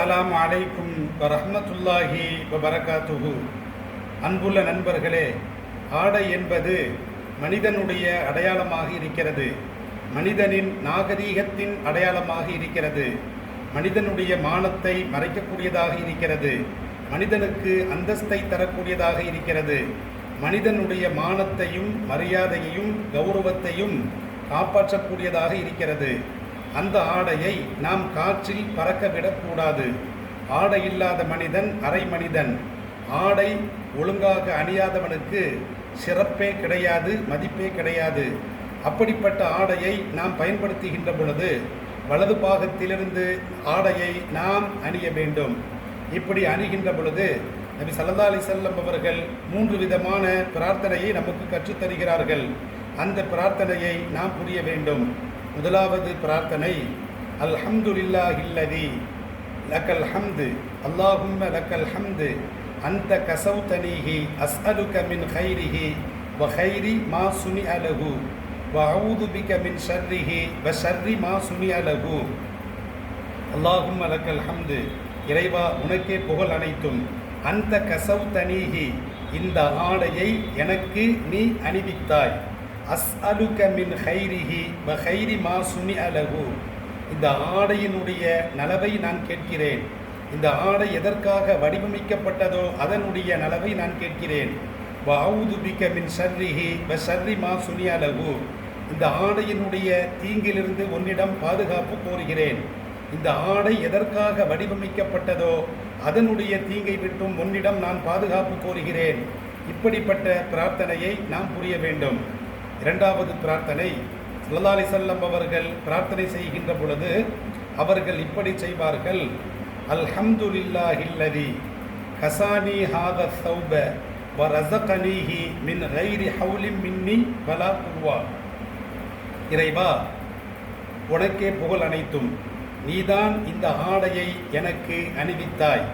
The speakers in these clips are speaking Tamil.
அலாம் அலைக்கும் ரஹ்மத்துல்லாஹி வபரகாத்துஹு. அன்புள்ள நண்பர்களே ஆடை என்பது மனிதனுடைய அடையாளமாக இருக்கிறது. மனிதனின் நாகரீகத்தின் அடையாளமாக இருக்கிறது. மனிதனுடைய மானத்தை மறைக்கக்கூடியதாக இருக்கிறது. மனிதனுக்கு அந்தஸ்தை தரக்கூடியதாக இருக்கிறது. மனிதனுடைய மானத்தையும் மரியாதையையும் கௌரவத்தையும் காப்பாற்றக்கூடியதாக இருக்கிறது. அந்த ஆடையை நாம் காற்றில் பறக்க விடக்கூடாது ஆடை இல்லாத மனிதன் அரை மனிதன். ஆடை ஒழுங்காக அணியாதவனுக்கு சிறப்பே கிடையாது மதிப்பே கிடையாது. அப்படிப்பட்ட ஆடையை நாம் பயன்படுத்துகின்ற பொழுது வலது பாகத்திலிருந்து ஆடையை நாம் அணிய வேண்டும். இப்படி அணிகின்ற பொழுது நபி சல்லா அலி செல்லம் அவர்கள் மூன்று விதமான பிரார்த்தனையை நமக்கு கற்றுத் தருகிறார்கள் அந்த பிரார்த்தனையை நாம் புரிய வேண்டும். முதலாவது பிரார்த்தனை அல்ஹம்துலில்லாஹில்லதி லக்கல் ஹம்து அல்லாஹும்ம லக்கல் ஹம்து அந்த கசௌதனிஹி அஸ்அலுக மின் ஹைரிஹி வ ஹைரி மா சுனி அலகு வ அவுது பிக மின் ஷர்ரிஹி வ ஷர்ரி மா சுனி அலகு அல்லாஹும் லக்கல் ஹம்து இறைவா உனக்கே புகழ் அனைத்தும். அந்த கசௌதனிஹி இந்த ஆடையை எனக்கு நீ அணிவித்தாய். அஸ்அலுக மின் ஹைரிஹி வ ஹைரி மா சுனி அலகு இந்த ஆடையினுடைய நலவை நான் கேட்கிறேன். இந்த ஆடை எதற்காக வடிவமைக்கப்பட்டதோ அதனுடைய நலவை நான் கேட்கிறேன். வ அவுது மின் ஷர்ரிஹி வ ஷர்ரி மா சுனி அலகு இந்த ஆடையினுடைய தீங்கிலிருந்து உன்னிடம் பாதுகாப்பு கோருகிறேன். இந்த ஆடை எதற்காக வடிவமைக்கப்பட்டதோ அதனுடைய தீங்கை விட்டும் உன்னிடம் நான் பாதுகாப்பு கோருகிறேன். இப்படிப்பட்ட பிரார்த்தனையை நாம் புரிய வேண்டும். இரண்டாவது பிரார்த்தனை சல்லல்லாஹி செல்லம் அவர்கள் பிரார்த்தனை செய்கின்ற பொழுது அவர்கள் இப்படி செய்வார்கள் அல்ஹம்துலில்லாஹில்லதி ஹசானி ஹாத சௌப வ ரசகனிஹி மின் ரைரி ஹவுலிம் மின்னி வலா குவா. இறைவா உனக்கே புகழ் அனைத்தும். நீதான் இந்த ஆடையை எனக்கு அணிவித்தாய்.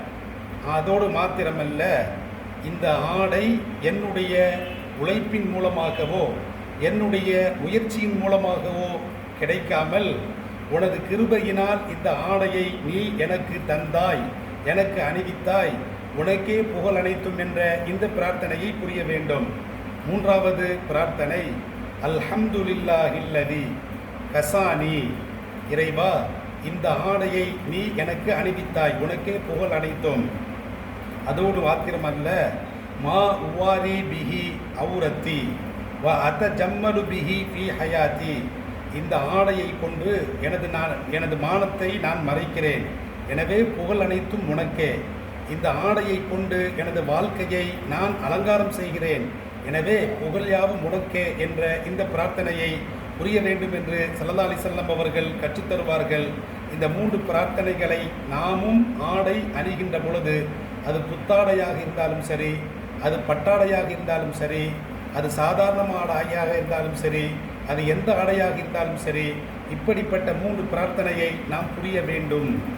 அதோடு மாத்திரமல்ல இந்த ஆடை என்னுடைய உழைப்பின் மூலமாகவோ என்னுடைய முயற்சியின் மூலமாகவோ கிடைக்காமல் உனது கிருபையினால் இந்த ஆடையை நீ எனக்கு தந்தாய் எனக்கு அணிவித்தாய் உனக்கே புகழ் அனைத்தும் என்ற இந்த பிரார்த்தனையை புரிய வேண்டும். மூன்றாவது பிரார்த்தனை அல்ஹம்துலில்லாஹில்லதி கசானி இறைவா இந்த ஆடையை நீ எனக்கு அணிவித்தாய் உனக்கே புகழ் அனைத்தும். அதோடு மாத்திரமல்ல மா உவாரி பிஹி அவுரத்தி வ அத ஜம்மலு பிஹி ஃபி ஹயாத்தி. இந்த ஆடையை கொண்டு எனது நான் எனது மானத்தை நான் மறைக்கிறேன். எனவே புகழ் அனைத்தும் உனக்கே. இந்த ஆடையை கொண்டு எனது வாழ்க்கையை நான் அலங்காரம் செய்கிறேன். எனவே புகழ் யாவும் உனக்கே என்ற இந்த பிரார்த்தனையை புரிய வேண்டும் என்று சல்லா அலி செல்லம் அவர்கள் கற்றுத்தருவார்கள் இந்த மூன்று பிரார்த்தனைகளை நாமும் ஆடை அணிகின்ற பொழுது அது புத்தாடையாக இருந்தாலும் சரி அது பட்டாடையாக இருந்தாலும் சரி அது சாதாரணமான ஆடையாக இருந்தாலும் சரி அது எந்த ஆடையாக இருந்தாலும் சரி இப்படிப்பட்ட மூன்று பிரார்த்தனையை நாம் புரிய வேண்டும்.